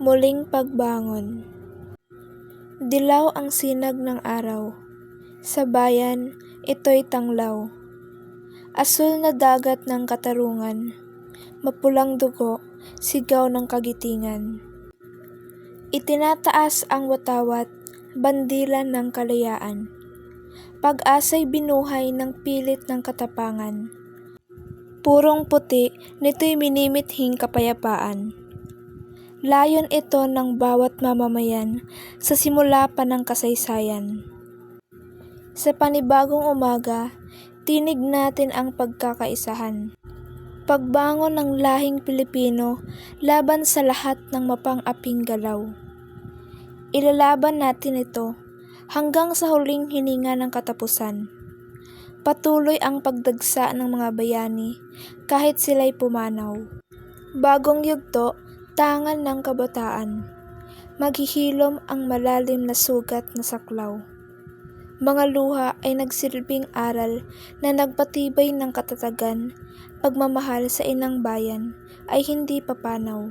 Muling pagbangon. Dilaw ang sinag ng araw. Sa bayan, ito'y tanglaw. Asul na dagat ng katarungan. Mapulang dugo, sigaw ng kagitingan. Itinataas ang watawat, bandilan ng kalayaan. Pag-asa'y binuhay ng pilit ng katapangan. Purong puti, nito'y minimithing kapayapaan. Layon ito ng bawat mamamayan sa simula pa ng kasaysayan. Sa panibagong umaga, tinig natin ang pagkakaisahan. Pagbangon ng lahing Pilipino laban sa lahat ng mapang-aping galaw. Ilalaban natin ito hanggang sa huling hininga ng katapusan. Patuloy ang pagdagsa ng mga bayani kahit sila'y pumanaw. Bagong yugto, tangan ng kabataan. Maghihilom ang malalim na sugat na saklaw. Mga luha ay nagsilbing aral na nagpatibay ng katatagan, pagmamahal sa inang bayan ay hindi papanaw.